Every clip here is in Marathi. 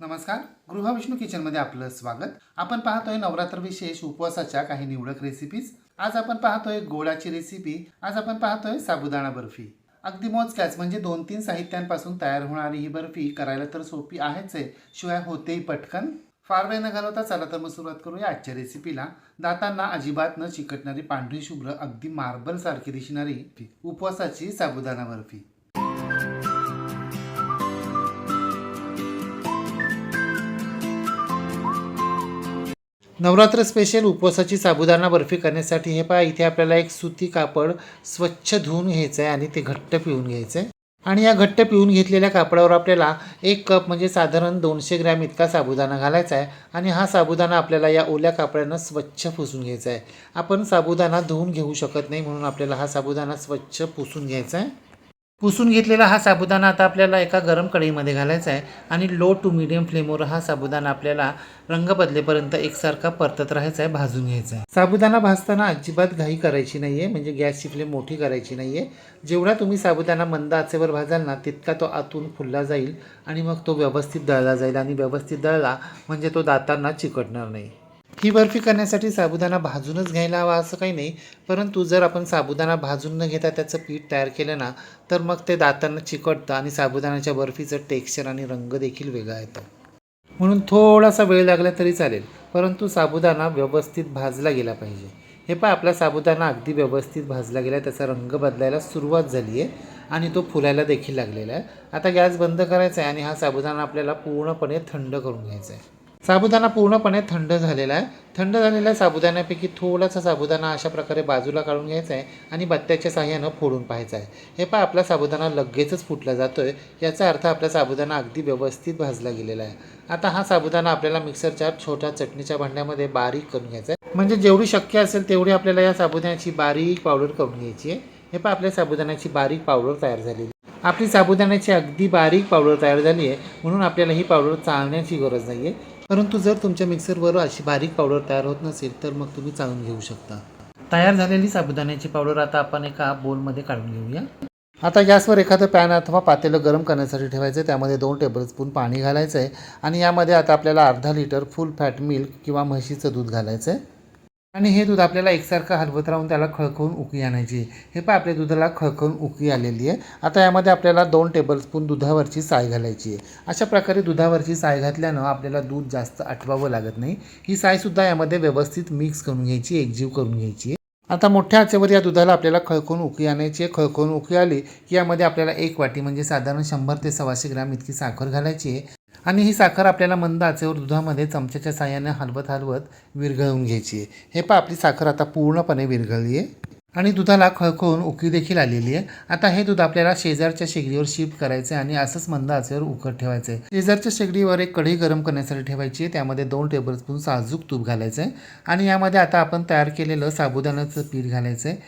नमस्कार. गृहविष्णू किचनमध्ये आपलं स्वागत. आपण पाहतोय नवरात्र विशेष उपवासाच्या काही निवडक रेसिपीज आज आपण पाहतोय गोडाची रेसिपी आज आपण पाहतोय साबुदाणा बर्फी. अगदी मोजक्याच म्हणजे दोन तीन साहित्यांपासून तयार होणारी ही बर्फी करायला तर सोपी आहेच आहे. शिवाय होतेही पटकन. फार वेळ न घालवता चला तर मग सुरुवात करूया आजच्या रेसिपीला दातांना अजिबात न चिकटणारी पांढरी शुभ्र अगदी मार्बल सारखी दिसणारी उपवासाची साबुदाणा बर्फी. नवरात्र स्पेशल उपवासाची साबुदाणा बर्फी करण्यासाठी हे पहा इथे आपल्याला एक सुती कापड स्वच्छ धुवून घ्यायचं आहे आणि ते घट्ट पिळून घ्यायचं आहे आणि या घट्ट पिळून घेतलेल्या कापडावर आपल्याला एक कप म्हणजे साधारण दोनशे ग्रॅम इतका साबुदाणा घालायचा आहे आणि हा साबुदाणा आपल्याला या ओल्या कापड्यानं स्वच्छ पुसून घ्यायचा आहे आपण साबुदाणा धुवून घेऊ शकत नाही म्हणून आपल्याला हा साबुदाणा स्वच्छ पुसून घ्यायचा आहे पुसून घेतलेला हा साबुदाणा आता आपल्याला एका गरम कढईमध्ये घालायचा आहे आणि लो टू मिडियम फ्लेमवर हा साबुदाणा आपल्याला रंग बदलेपर्यंत एकसारखा परतत राहायचा आहे भाजून घ्यायचा आहे. साबुदाणा भाजताना अजिबात घाई करायची नाही आहे म्हणजे गॅसची फ्लेम मोठी करायची नाही आहे जेवढा तुम्ही साबुदाणा मंद आचेवर भाजाल ना तितका तो आतून फुलला जाईल आणि मग तो व्यवस्थित दळला जाईल आणि व्यवस्थित दळला म्हणजे तो दातांना चिकटणार नाही. ही बर्फी करण्यासाठी साबुदाणा भाजूनच घ्यायला हवा असं काही नाही. परंतु जर आपण साबुदाणा भाजून न घेता त्याचं पीठ तयार केलं ना तर मग ते दातांना चिकटतं आणि साबुदाण्याच्या बर्फीचं टेक्स्चर आणि रंग देखील वेगळा येतो. म्हणून थोडासा वेळ लागला तरी चालेल परंतु साबुदाणा व्यवस्थित भाजला गेला पाहिजे. हे पहा आपला साबुदाणा अगदी व्यवस्थित भाजला गेला त्याचा रंग बदलायला सुरुवात झाली आहे आणि तो फुलायला देखील लागलेला आहे. आता गॅस बंद करायचा आहे आणि हा साबुदाणा आपल्याला पूर्णपणे थंड करून घ्यायचा आहे. साबुदाणा पूर्णपणे थंड झालेला आहे. थंड झालेल्या साबुदाण्यापैकी थोडासा साबुदाणा अशा प्रकारे बाजूला काढून घ्यायचा आहे आणि बत्त्याच्या साह्यानं फोडून पाहायचा आहे. हे पहा आपला साबुदाणा लगेचच फुटला जातो आहे याचा अर्थ आपला साबुदाणा अगदी व्यवस्थित भाजला गेलेला आहे. आता हा साबुदाणा आपल्याला मिक्सरच्या छोट्या चटणीच्या भांड्यामध्ये बारीक करून घ्यायचा आहे. म्हणजे जेवढी शक्य असेल तेवढी आपल्याला या साबुदाण्याची बारीक पावडर करून घ्यायची आहे. हे पहा आपल्या साबुदाण्याची बारीक पावडर तयार झालेली आहे. आपली साबुदाण्याची अगदी बारीक पावडर तयार झाली आहे. म्हणून आपल्याला ही पावडर चाळण्याची गरज नाही आहे परंतु जर तुमच्या मिक्सरवर अशी बारीक पावडर तयार होत नसेल तर मग तुम्ही चाळून घेऊ शकता. तयार झालेली साबुदाण्याची पावडर आता आपण एका बोलमध्ये काढून घेऊया. आता गॅसवर एखादं पॅन अथवा पातेलं गरम करण्यासाठी ठेवायचं आहे त्यामध्ये दोन टेबलस्पून पाणी घालायचं आहे आणि यामध्ये आता आपल्याला अर्धा लिटर फुल फॅट मिल्क किंवा म्हशीचं दूध घालायचं आहे आणि हे दूध आपल्याला एकसारखं हलवत राहून त्याला खळखळून उकळी आणायची हे पण आपल्या दुधाला खळखळून उकळी आलेली आहे. आता यामध्ये आपल्याला दोन टेबलस्पून दुधावरची साय घालायची आहे. अशा प्रकारे दुधावरची साय घातल्यानं आपल्याला दूध जास्त आठवावं लागत नाही. ही सायसुद्धा यामध्ये व्यवस्थित मिक्स करून घ्यायची एकजीव करून घ्यायची आता मोठ्या आचेवर या दुधाला आपल्याला खळखळून उकळी आणायची आहे. खळखळून उकळी आली की यामध्ये आपल्याला एक वाटी म्हणजे साधारण शंभर ते सव्वाशे ग्रॅम इतकी साखर घालायची आहे. आणि ही साखर आपल्याला मंद आचेवर दुधामध्ये चमच्याच्या साह्याने हलवत हलवत विरघळून घ्यायची आहे. हे पहा आपली साखर आता पूर्णपणे विरघळली आहे. आणि दुधाला खळखळून उकळी देखील आलेली आहे. आता हे दूध आपल्याला शेजारच्या शेगडीवर शिफ्ट करायचं आणि असंच मंद आचेवर उकळत ठेवायचं आहे. शेजारच्या शेगडीवर एक कढई गरम करण्यासाठी ठेवायची आहे. त्यामध्ये दोन टेबलस्पून साजूक तूप घालायचं आहे. आणि यामध्ये आता आपण तयार केलेलं साबुदाण्याचं पीठ घालायचं आहे.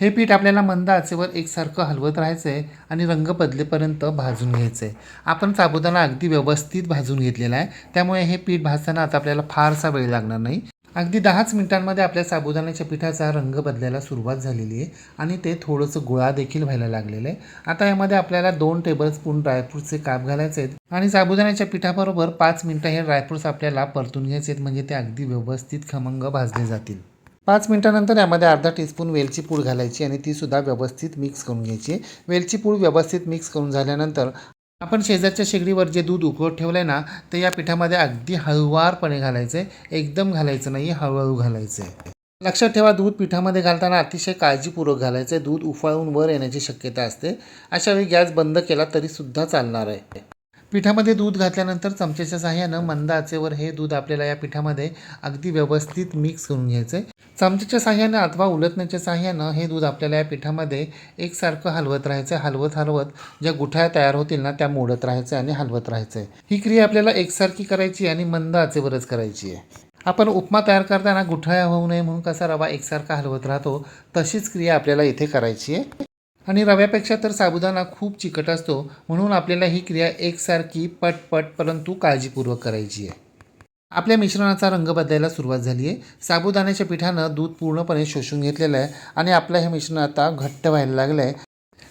हे पीठ आपल्याला मंद आचेवर एकसारखं हलवत राहायचं आहे आणि रंग बदलेपर्यंत भाजून घ्यायचं आहे आपण साबुदाणा अगदी व्यवस्थित भाजून घेतलेला आहे. त्यामुळे हे पीठ भाजताना आता आपल्याला फारसा वेळ लागणार नाही. अगदी दहाच मिनिटांमध्ये आपल्या साबुदाण्याच्या पिठाचा रंग बदलायला सुरुवात झालेली आहे आणि ते थोडंसं गोळा देखील व्हायला लागलेलं आहे. आता यामध्ये आपल्याला दोन टेबलस्पून ड्रायफ्रूटचे काप घालायचे आहेत आणि साबुदाण्याच्या पिठाबरोबर पाच मिनटं हे ड्रायफ्रूट्स आपल्याला परतून घ्यायचे आहेत. म्हणजे ते अगदी व्यवस्थित खमंग भाजले जातील. पाच मिनटानंतर यामध्ये अर्धा टीस्पून वेलची पूड घालायची आणि ती सुद्धा व्यवस्थित मिक्स करून घ्यायची. वेलची पूड व्यवस्थित मिक्स करून झाल्यानंतर आपण शेजारच्या शेगडीवर जे दूध उकळत ठेवलं आहे ना ते या पिठामध्ये अगदी हळुवारपणे घालायचं आहे एकदम घालायचं नाही हळूहळू घालायचं आहे लक्षात ठेवा दूध पिठामध्ये घालताना अतिशय काळजीपूर्वक घालायचं आहे दूध उफाळून वर येण्याची शक्यता असते. अशावेळी गॅस बंद केला तरीसुद्धा चालणार आहे. पिठामध्ये दूध घातल्यानंतर चमच्याच्या साह्यानं मंद आचेवर हे दूध आपल्याला या पिठामध्ये अगदी व्यवस्थित मिक्स करून घ्यायचं आहे चमच्याच्या साह्यानं अथवा उलटण्याच्या साह्यानं हे दूध आपल्याला या पिठामध्ये एकसारखं हलवत राहायचं आहे हलवत हलवत ज्या गुठळ्या तयार होतील ना त्या मोडत राहायचं आणि हलवत राहायचं आहे ही क्रिया आपल्याला एकसारखी करायची आणि मंद आचेवरच करायची आहे. आपण उपमा तयार करताना गुठळ्या होऊ नये म्हणून कसा रवा एकसारखा हलवत राहतो तशीच क्रिया आपल्याला इथे करायची आहे. आणि रव्यापेक्षा तर साबुदाणा खूप चिकट असतो म्हणून आपल्याला ही क्रिया एकसारखी पटपट परंतु काळजीपूर्वक करायची आहे. आपल्या मिश्रणाचा रंग बदलायला सुरुवात झाली आहे. साबुदाण्याच्या पिठानं दूध पूर्णपणे शोषून घेतलेलं आहे आणि आपलं हे मिश्रण आता घट्ट व्हायला लागलं आहे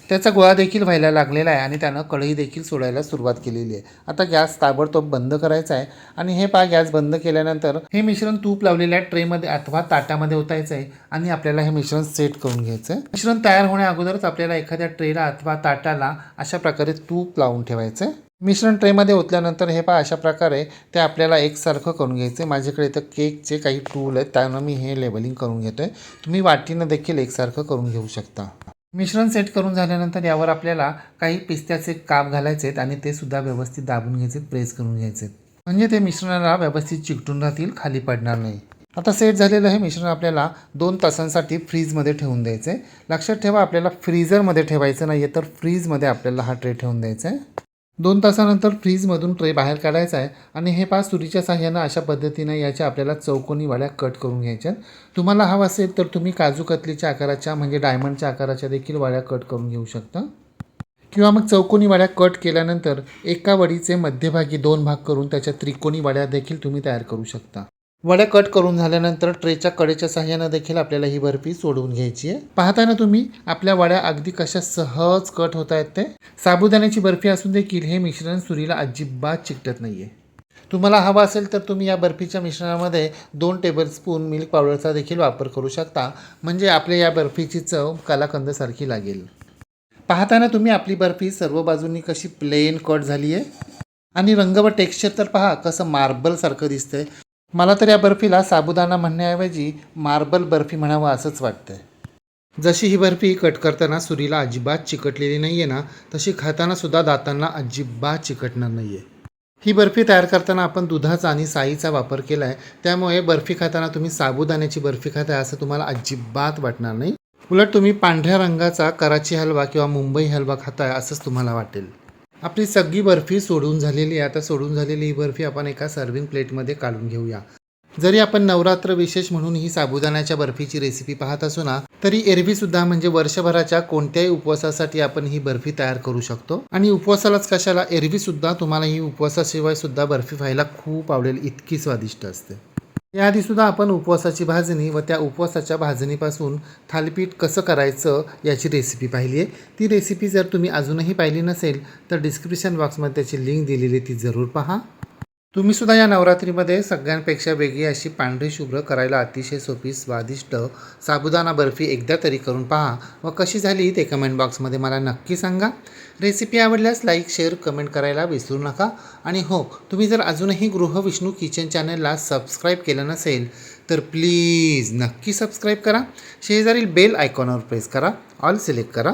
त्याचा गोळा देखील व्हायला लागलेला आहे आणि त्यानं कढई देखील सोडायला सुरुवात केलेली आहे. आता गॅस ताबडतोब बंद करायचा आहे आणि हे पहा गॅस बंद केल्यानंतर हे मिश्रण तूप लावलेल्या ट्रेमध्ये अथवा ताटामध्ये ओतायचं आहे आणि आपल्याला हे मिश्रण सेट करून घ्यायचं आहे. मिश्रण तयार होण्या अगोदरच आपल्याला एखाद्या ट्रेला अथवा ताटाला अशा प्रकारे तूप लावून ठेवायचं आहे. मिश्रण ट्रेमध्ये ओतल्यानंतर हे पहा अशा प्रकारे ते आपल्याला एकसारखं करून घ्यायचं आहे. माझ्याकडे इथं केकचे काही टूल आहेत त्यानं मी हे लेबलिंग करून घेतो आहे तुम्ही वाटीनं देखील एकसारखं करून घेऊ शकता. मिश्रण सेट करून झाल्यानंतर यावर आपल्याला काही पिस्त्याचे काप घालायचे आहेत आणि ते सुद्धा व्यवस्थित दाबून घ्यायचे प्रेस करून घ्यायचे म्हणजे ते मिश्रणाला व्यवस्थित चिकटून राहतील खाली पडणार नाही. आता सेट झालेलं हे मिश्रण आपल्याला दोन तासांसाठी फ्रीजमध्ये ठेवून द्यायचं आहे लक्षात ठेवा आपल्याला फ्रीजरमध्ये ठेवायचं नाही आहे तर फ्रीजमध्ये आपल्याला हा ट्रे ठेवून द्यायचा आहे दोन तासानंतर फ्रीजमधून ट्रे बाहेर काढायचा आहे आणि हे पाच सुरीच्या साह्यानं अशा पद्धतीनं याच्या आपल्याला चौकोनी वाड्या कट करून घ्यायच्या तुम्हाला हवं असेल तर तुम्ही काजू कतलीच्या आकाराच्या म्हणजे डायमंडच्या आकाराच्या देखील वाड्या कट करून घेऊ शकता. किंवा मग चौकोनी वाड्या कट केल्यानंतर एका वडीचे मध्यभागी दोन भाग करून त्याच्या त्रिकोणी वाड्या देखील तुम्ही तयार करू शकता. वड्या कट करून झाल्यानंतर ट्रेच्या कडेच्या साह्यानं देखील आपल्याला ही बर्फी सोडवून घ्यायची आहे. पाहताना तुम्ही आपल्या वड्या अगदी कशा सहज कट होत आहेत ते. साबुदाण्याची बर्फी असून देखील हे मिश्रण सुरीला अजिबात चिकटत नाही आहे तुम्हाला हवा असेल तर तुम्ही या बर्फीच्या मिश्रणामध्ये दोन टेबलस्पून मिल्क पावडरचा देखील वापर करू शकता. म्हणजे आपल्या या बर्फीची चव कलाकंदसारखी लागेल. पाहताना तुम्ही आपली बर्फी सर्व बाजूंनी कशी प्लेन कट झाली आहे आणि रंग व टेक्स्चर तर पहा कसं मार्बलसारखं दिसतंय. मला तर या बर्फीला साबुदाणा म्हणण्याऐवजी मार्बल बर्फी म्हणावं असंच वाटतंय. जशी ही बर्फी कट करताना सुरीला अजिबात चिकटलेली नाही आहे ना तशी खातानासुद्धा दातांना अजिबात चिकटणार नाही आहे ही बर्फी तयार करताना आपण दुधाचा आणि साईचा वापर केला आहे त्यामुळे बर्फी खाताना तुम्ही साबुदाण्याची बर्फी खाताय असं तुम्हाला अजिबात वाटणार नाही. उलट तुम्ही पांढऱ्या रंगाचा कराची हलवा किंवा मुंबई हलवा खाताय असंच तुम्हाला वाटेल. आपली सगळी बर्फी सोडून झालेली आहे. आता सोडून झालेली ही बर्फी आपण एका सर्विंग प्लेटमध्ये काढून घेऊया. जरी आपण नवरात्र विशेष म्हणून ही साबुदाण्याच्या बर्फीची रेसिपी पाहत असू ना तरी एरवीसुद्धा म्हणजे वर्षभराच्या कोणत्याही उपवासासाठी आपण ही बर्फी तयार करू शकतो. आणि उपवासालाच कशाला एरवीसुद्धा तुम्हाला ही उपवासाशिवाय सुद्धा बर्फी व्हायला खूप आवडेल इतकी स्वादिष्ट असते. याआधीसुद्धा आपण उपवासाची भाजणी व त्या उपवासाच्या भाजणीपासून थालीपीठ कसं करायचं याची रेसिपी पाहिली आहे. ती रेसिपी जर तुम्ही अजूनही पाहिली नसेल तर डिस्क्रिप्शन बॉक्समध्ये त्याची लिंक दिलेली ती जरूर पहा. तुम्ही सुद्धा या नवरात्रीमध्ये सगळ्यांपेक्षा वेगळी अशी पांढरी शुभ्र करायला अतिशय सोपी स्वादिष्ट साबुदाणा बर्फी एकदा तरी करून पहा. व कशी झाली ते कमेंट बॉक्समध्ये मला नक्की सांगा. रेसिपी आवडल्यास लाईक शेअर कमेंट करायला विसरू नका. आणि हो तुम्ही जर अजूनही गृहविष्णू किचन चॅनलला सबस्क्राईब केलं नसेल तर प्लीज नक्की सबस्क्राईब करा. शेजारील बेल आयकॉनवर प्रेस करा. ऑल सिलेक्ट करा.